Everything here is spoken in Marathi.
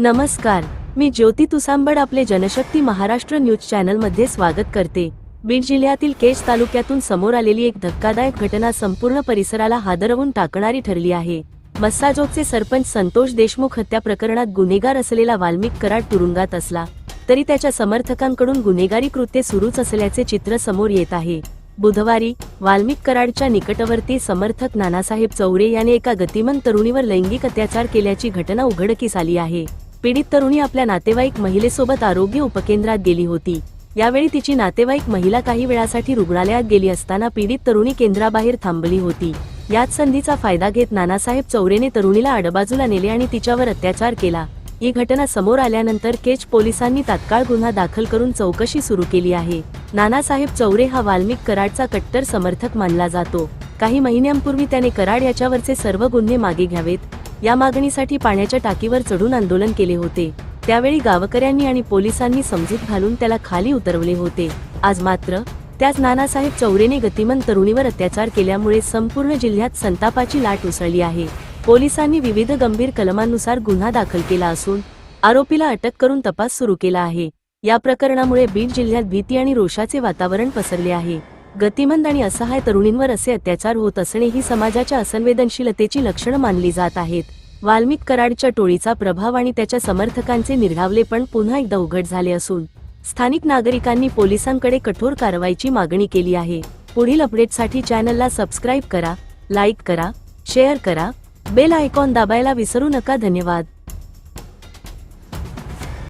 नमस्कार मी ज्योती तुसांबड आपले जनशक्ती महाराष्ट्र न्यूज चॅनलमध्ये स्वागत करते. बीड जिल्ह्यातील केज तालुक्यातून समोर आलेली एक धक्कादायक घटना संपूर्ण परिसराला हादरवून टाकणारी ठरली आहे. मस्साजोगचे सरपंच संतोष देशमुख हत्या प्रकरणात गुन्हेगार असलेला वाल्मिक कराड तुरुंगात असला तरी त्याच्या समर्थकांकडून गुन्हेगारी कृत्ये सुरूच असल्याचे चित्र समोर येत आहे. बुधवारी वाल्मिक कराडच्या निकटवर्ती समर्थक नानासाहेब चौरे याने एका गतिमान तरुणीवर लैंगिक अत्याचार केल्याची घटना उघडकीस आली आहे. पीडित तरुणी आपल्या नातेवाईक महिलेसोबत आरोग्य उपकेंद्रात गेली होती. यावेळी तिची नातेवाईक महिला काही वेळासाठी रुग्णालयात गेली असताना पीडित तरुणी केंद्राबाहेर थांबली होती. याच संधीचा फायदा घेत नानासाहेब चौरेने तरुणीला आडबाजूला नेले आणि तिच्यावर अत्याचार केला. ही घटना समोर आल्यानंतर केच पोलिसांनी तात्काळ गुन्हा दाखल करून चौकशी सुरू केली आहे. नानासाहेब चौरे हा वाल्मिक कराडचा कट्टर समर्थक मानला जातो. काही महिन्यांपूर्वी त्याने कराड याच्यावरचे सर्व गुन्हे मागे घ्यावेत या मागणीसाठी पाण्याच्या टाकीवर चढून आंदोलन केले होते. त्यावेळी गावकऱ्यांनी आणि पोलिसांनी समजूत घालून त्याला खाली उतरवले होते. आज मात्र त्याच नानासाहेब चौरेने गतिमन तरुणीवर अत्याचार केल्यामुळे संपूर्ण जिल्ह्यात संतापाची लाट उसळली आहे. पोलिसांनी विविध गंभीर कलमांनुसार गुन्हा दाखल केला असून आरोपीला अटक करून तपास सुरू केला आहे. या प्रकरणामुळे बीड जिल्ह्यात भीती आणि रोषाचे वातावरण पसरले आहे. गतिमंद आणि असहाय तरुणींवर असे अत्याचार होत असणे ही समाजाच्या असंवेदनशीलतेची लक्षणं मानली जात आहेत. वाल्मिक कराडच्या टोळीचा प्रभाव आणि त्याच्या समर्थकांचे निर्ढावलेपण पुन्हा एकदा उघड झाले असून स्थानिक नागरिकांनी पोलिसांकडे कठोर कारवाईची मागणी केली आहे. पुढील अपडेटसाठी चॅनलला सबस्क्राईब करा लाईक करा शेअर करा बेल आयकॉन दाबायला विसरू नका. धन्यवाद.